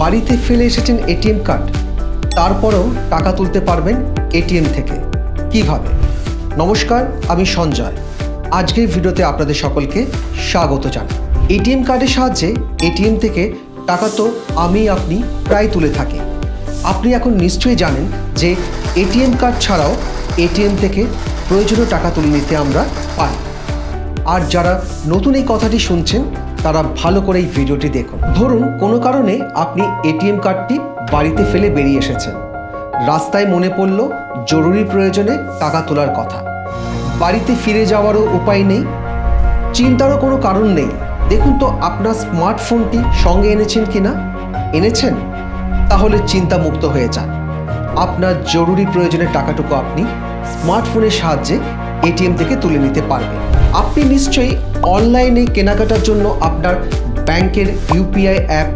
বাড়িতে ফেলে এসেছেন এটিএম কার্ড। তারপরেও টাকা তুলতে পারবেন এটিএম থেকে। কীভাবে নমস্কার, আমি সঞ্জয়। আজকের ভিডিওতে আপনাদের সকলকে স্বাগত জানাই। এটিএম কার্ডের সাহায্যে এটিএম থেকে টাকা তো আমি, আপনি প্রায় তুলে থাকি। আপনি এখন নিশ্চয়ই জানেন যে এটিএম কার্ড ছাড়াও এটিএম থেকে প্রয়োজনীয় টাকা তুলে নিতে আমরা পারি। আর যারা নতুন এই কথাটি শুনছেন তারা ভালো করে এই ভিডিওটি দেখুন। ধরুন, কোনো কারণে আপনি এটিএম কার্ডটি বাড়িতে ফেলে বেরিয়ে এসেছেন। রাস্তায় মনে পড়ল জরুরি প্রয়োজনে টাকা তোলার কথা। বাড়িতে ফিরে যাওয়ারও উপায় নেই। চিন্তারও কোনো কারণ নেই। দেখুন তো, আপনার স্মার্টফোনটি সঙ্গে এনেছেন কি না এনেছেন? তাহলে চিন্তামুক্ত হয়ে যান। আপনার জরুরি প্রয়োজনের টাকাটুকু আপনি স্মার্টফোনের সাহায্যে এটিএম থেকে তুলে নিতে পারবেন। আপনি নিশ্চয়ই অনলাইনে কেনাকাটার জন্য আপনার ব্যাংকের ইউপিআই অ্যাপ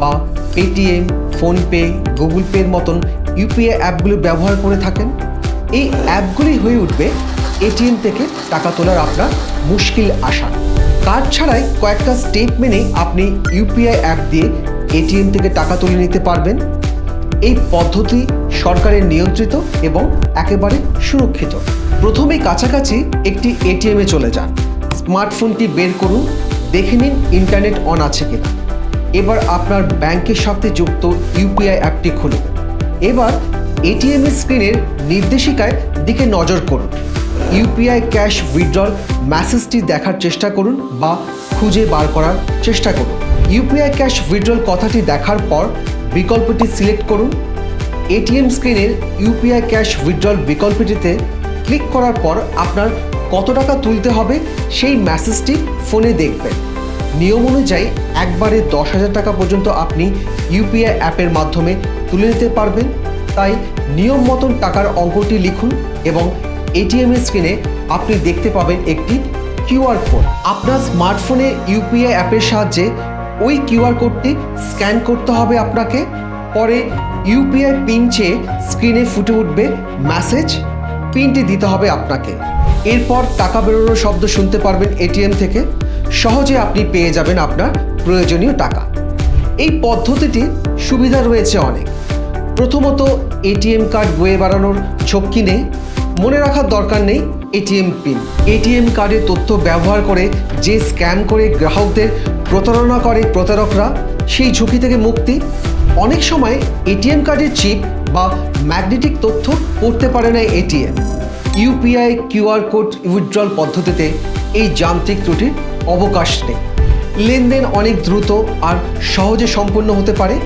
বা পেটিএম, ফোনপে, গুগল পের মতন ইউপিআই অ্যাপগুলো ব্যবহার করে থাকেন। এই অ্যাপগুলি হয়ে উঠবে এটিএম থেকে টাকা তোলার আপনার মুশকিল আশা। কার্ড ছাড়াই কয়েকটা স্টেপ মেনে আপনি ইউপিআই অ্যাপ দিয়ে এটিএম থেকে টাকা তুলে নিতে পারবেন। এই পদ্ধতি সরকারের নিয়ন্ত্রিত এবং একেবারে সুরক্ষিত। প্রথমে কাছাকাছি একটি এটিএমে চলে যান। স্মার্টফোনটি বের করুন, দেখে নিন ইন্টারনেট অন আছে কিনা। এবার আপনার ব্যাংকের সাথে যুক্ত ইউপিআই অ্যাপটি খুলুন। এবার এটিএম স্ক্রিনের নির্দেশিকায় দিকে নজর করুন। ইউপিআই ক্যাশ উইথড্রল মেসেজটি দেখার চেষ্টা করুন বা খুঁজে বার করার চেষ্টা করুন। ইউপিআই ক্যাশ উইথড্রল কথাটি দেখার পর বিকল্পটি সিলেক্ট করুন। এটিএম স্ক্রিনের ইউপিআই ক্যাশ উইথড্রল বিকল্পটিতে ক্লিক করার পর আপনার কত টাকা তুলতে হবে সেই মেসেজটি ফোনে দেখবেন। নিয়ম অনুযায়ী একবারে দশ হাজার টাকা পর্যন্ত আপনি ইউপিআই অ্যাপের মাধ্যমে তুলে নিতে পারবেন। তাই নিয়ম মতন টাকার অঙ্কটি লিখুন এবং এটিএম স্ক্রিনে আপনি দেখতে পাবেন একটি কিউআর কোড। আপনার স্মার্টফোনে ইউপিআই অ্যাপের সাহায্যে ওই কিউআর কোডটি স্ক্যান করতে হবে আপনাকে। পরে ইউপিআই পিন চেয়ে স্ক্রিনে ফুটে উঠবে মেসেজ পিনটি দিতে হবে আপনাকে। এরপর টাকা বেরোনোর শব্দ শুনতে পারবেন এটিএম থেকে। সহজে আপনি পেয়ে যাবেন আপনার প্রয়োজনীয় টাকা। এই পদ্ধতিটি সুবিধা রয়েছে অনেক। প্রথমত, এটিএম কার্ড বয়ে বেড়ানোর ঝক্কি নেই। মনে রাখার দরকার নেই, এটিএম পিন। এটিএম কার্ডের তথ্য ব্যবহার করে যে স্ক্যাম করে গ্রাহকদের প্রতারণা করে প্রতারকরা, সেই ঝুঁকি থেকে মুক্তি। অনেক সময় এটিএম কার্ডের চিপ বা ম্যাগনেটিক তথ্য পড়তে পারে না ATM. UPI QR code withdrawal পদ্ধতিতে এই যান্ত্রিক ত্রুটির অবকাশ নেই। লেনদেন অনেক দ্রুত আর সহজে সম্পন্ন হতে পারে।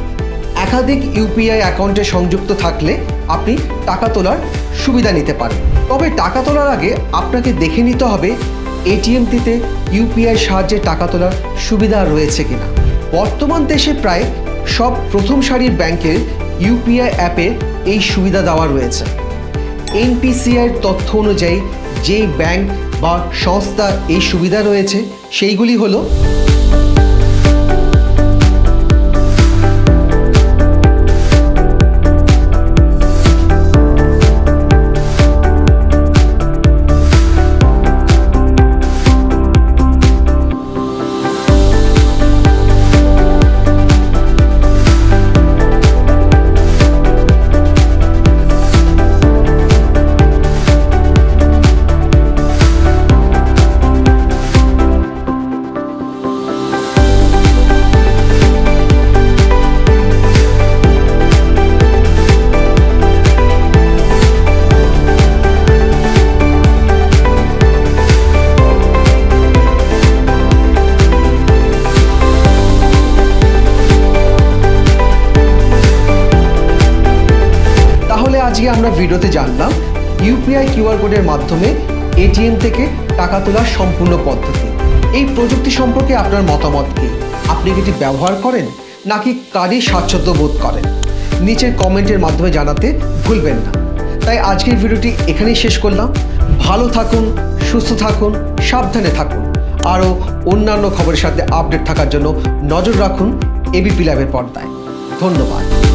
একাধিক ইউপিআই অ্যাকাউন্টে সংযুক্ত থাকলে আপনি টাকা তোলার সুবিধা নিতে পারেন। তবে টাকা তোলার আগে আপনাকে দেখে নিতে হবে এটিএমটিতে ইউপিআই সাহায্যে টাকা তোলার সুবিধা রয়েছে কিনা। বর্তমান দেশে প্রায় সব প্রথম সারির ব্যাংকের ইউপিআই অ্যাপে এই সুবিধা দেওয়া রয়েছে। এনপিসিআইয়ের তথ্য অনুযায়ী যে ব্যাংক বা সংস্থা এই সুবিধা রয়েছে, সেইগুলি হলো আমরা ভিডিওতে জানলাম ইউপিআই কিউআর কোডের মাধ্যমে এটিএম থেকে টাকা তোলার সম্পূর্ণ পদ্ধতি। এই প্রযুক্তি সম্পর্কে আপনার মতামত কি? আপনি কি ব্যবহার করেন নাকি কাজে স্বাচ্ছন্দ্য বোধ করেন? নিচের কমেন্টের মাধ্যমে জানাতে ভুলবেন না। তাই আজকের ভিডিওটি এখানেই শেষ করলাম। ভালো থাকুন, সুস্থ থাকুন, সাবধানে থাকুন। আরও অন্যান্য খবরের সাথে আপডেট থাকার জন্য নজর রাখুন এবিপি ল্যাবের পর্দায়। ধন্যবাদ।